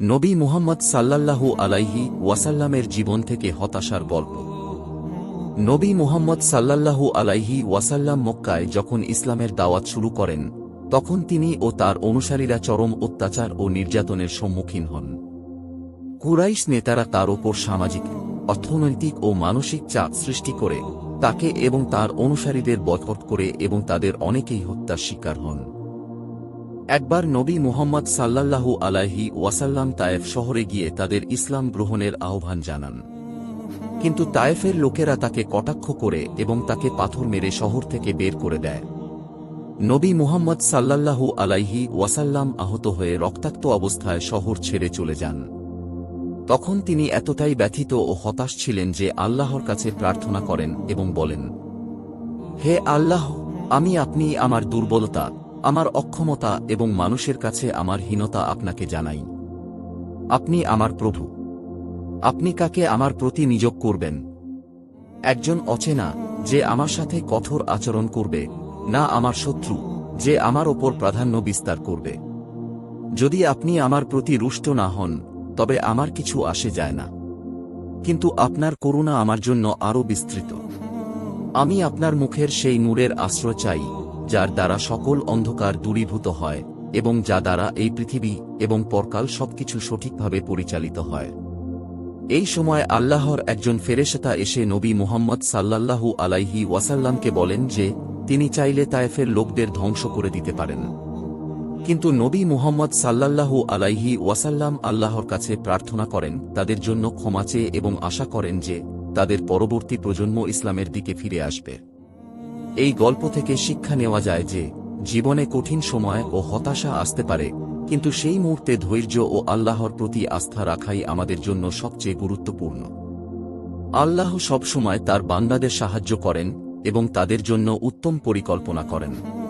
নবী মুহাম্মদ সাল্লাল্লাহু আলাইহি ওয়াসাল্লামের জীবন থেকে হতাশার গল্প। নবী মুহাম্মদ সাল্লাল্লাহু আলাইহি ওয়াসাল্লাম মক্কায় যখন ইসলামের দাওয়াত শুরু করেন, তখন তিনি ও তার অনুসারীরা চরম অত্যাচার ও নির্যাতনের সম্মুখীন হন। কুরাইশ নেতারা তার ওপর সামাজিক, অর্থনৈতিক ও মানসিক চাপ সৃষ্টি করে তাকে এবং তার অনুসারীদের বয়কট করে এবং তাদের অনেকেই হত্যার শিকার হন। একবার নবী মুহাম্মদ সাল্লাল্লাহু আলাইহি ওয়াসাল্লাম তায়েফ শহরে গিয়ে তাদের ইসলাম গ্রহণের আহ্বান জানান। কিন্তু তায়েফের লোকেরা তাকে কটাক্ষ করে এবং তাকে পাথর মেরে শহর থেকে বের করে দেয়। নবী মুহাম্মদ সাল্লাল্লাহু আলাইহি ওয়াসাল্লাম আহত হয়ে রক্তাক্ত অবস্থায় শহর ছেড়ে চলে যান। তখন তিনি এতটাই ব্যথিত ও হতাশ ছিলেন যে আল্লাহর কাছে প্রার্থনা করেন এবং বলেন, হে আল্লাহ, আমি আপনি আমার দুর্বলতা আমার অক্ষমতা এবং মানুষের কাছে আমার হীনতা আপনাকে জানাই। আপনি আমার প্রভু। আপনি কাকে আমার প্রতি নিযোগ করবেন? একজন অচেনা, যে আমার সাথে কঠোর আচরণ করবে, না আমার শত্রু, যে আমার ওপর প্রাধান্য বিস্তার করবে। যদি আপনি আমার প্রতি রুষ্ট না হন, তবে আমার কিছু আসে যায় না। কিন্তু আপনার করুণা আমার জন্য আরও বিস্তৃত। আমি আপনার মুখের সেই নূরের আশ্রয় চাই। যার দ্বারা সকল অন্ধকার দূরীভূত হয় এবং যা দ্বারা এই পৃথিবী এবং পরকাল সবকিছু সঠিকভাবে পরিচালিত হয়। এই সময় আল্লাহর একজন ফেরেশতা এসে নবী মুহাম্মদ সাল্লাল্লাহু আলাইহি ওয়াসাল্লামকে বলেন যে, তিনি চাইলে তায়েফের লোকদের ধ্বংস করে দিতে পারেন। কিন্তু নবী মুহাম্মদ সাল্লাল্লাহু আলাইহি ওয়াসাল্লাম আল্লাহর কাছে প্রার্থনা করেন, তাদের জন্য ক্ষমা চেয়ে এবং আশা করেন যে, তাদের পরবর্তী প্রজন্ম ইসলামের দিকে ফিরে আসবে। এই গল্প থেকে শিক্ষা নেওয়া যায় যে, জীবনে কঠিন সময় ও হতাশা আসতে পারে, কিন্তু সেই মুহূর্তে ধৈর্য ও আল্লাহর প্রতি আস্থা রাখাই আমাদের জন্য সবচেয়ে গুরুত্বপূর্ণ। আল্লাহ সবসময় তার বান্দাদের সাহায্য করেন এবং তাদের জন্য উত্তম পরিকল্পনা করেন।